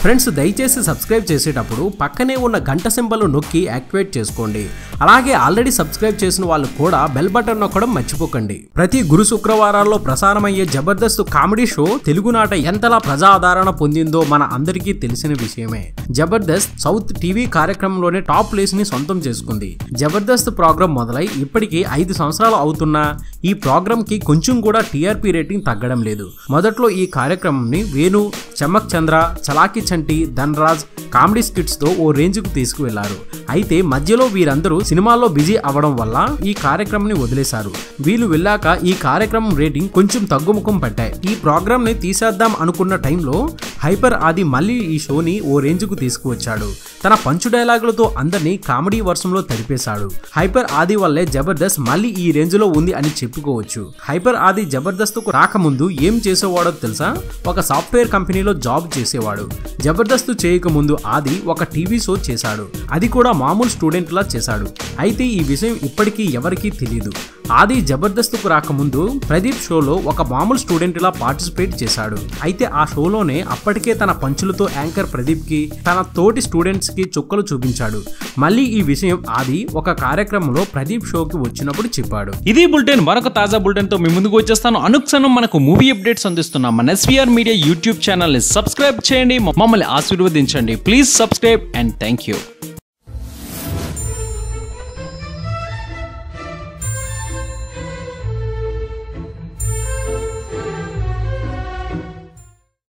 Friends దయచేసి subscribe చేసేటప్పుడు పక్కనే ఉన్న గంట సింబల్ నొక్కి యాక్టివేట్ చేసుకోండి. అలాగే ఆల్రెడీ సబ్స్క్రైబ్ చేసిన వాళ్ళు కూడా బెల్ బటన్ నొక్కడం మర్చిపోకండి. ప్రతి గురు శుక్రవారాల్లో ప్రసారమయ్యే జబర్దస్త్ కామెడీ షో తెలుగునాట ఎంతలా ప్రజాదరణ పొందిందో మన అందరికీ తెలిసిన విషయమే. జబర్దస్త్ సౌత్ టీవీ కార్యక్రమంలోనే టాప్ ప్లేస్ని సొంతం చేసుకుంది. జబర్దస్త్ ప్రోగ్రాం మొదలై ఇప్పటికీ ఐదు సంవత్సరాలు అవుతున్నా ఈ ప్రోగ్రామ్కి కొంచెం కూడా టీఆర్పీ రేటింగ్ తగ్గడం లేదు. మొదట్లో ఈ కార్యక్రమంని వేణు చమక్ చంద్ర చలాకి చంటి ధనరాజ్ కామెడీ స్కిట్స్తో ఓ రేంజ్కు తీసుకువెళ్ళారు. అయితే మధ్యలో వీరందరూ సినిమాల్లో బిజీ అవ్వడం వల్ల ఈ కార్యక్రమం వదిలేశారు. వీళ్ళు వెళ్ళాక ఈ కార్యక్రమం రేటింగ్ కొంచెం తగ్గుముఖం పట్టాయి. ఈ ప్రోగ్రామ్ని తీసేద్దాం అనుకున్న టైంలో హైపర్ ఆది మళ్ళీ ఈ షోని ఓ రేంజ్కు తీసుకువచ్చాడు. తన పంచు డైలాగులతో అందరినీ కామెడీ వర్షంలో తడిపేశాడు హైపర్ ఆది వల్లే జబర్దస్త్ మళ్ళీ ఈ రేంజ్లో ఉంది అని చెప్పుకోవచ్చు. హైపర్ ఆది జబర్దస్త్కు రాకముందు ఏం చేసేవాడో తెలుసా? ఒక సాఫ్ట్వేర్ కంపెనీలో జాబ్ చేసేవాడు. జబర్దస్త్ చేయకముందు ఆది ఒక టీవీ షో చేశాడు. అది కూడా మామూలు స్టూడెంట్ లా చేశాడు. అయితే ఈ విషయం ఇప్పటికీ ఎవరికీ తెలియదు ఆది జబర్దస్త్కు రాకముందు ప్రదీప్ షోలో ఒక మామూలు స్టూడెంట్ లా పార్టిసిపేట్ చేశాడు. అయితే ఆ షోలోనే అప్పటికే తన పంచులతో యాంకర్ ప్రదీప్కి తన తోటి స్టూడెంట్స్కి చుక్కలు చూపించాడు. మళ్ళీ ఈ విషయం ఆది ఒక కార్యక్రమంలో ప్రదీప్ షోకి వచ్చినప్పుడు చెప్పాడు. ఇది బులెటిన్ మరొక తాజా బులెటిన్తో మీ ముందుకు వచ్చేస్తాను. అనుక్షణం మనకు మూవీ అప్డేట్స్ అందిస్తున్నాం. మన ఎస్వీఆర్ మీడియా యూట్యూబ్ ఛానల్ని సబ్స్క్రైబ్ చేయండి. మమ్మల్ని ఆశీర్వదించండి. Please subscribe and thank you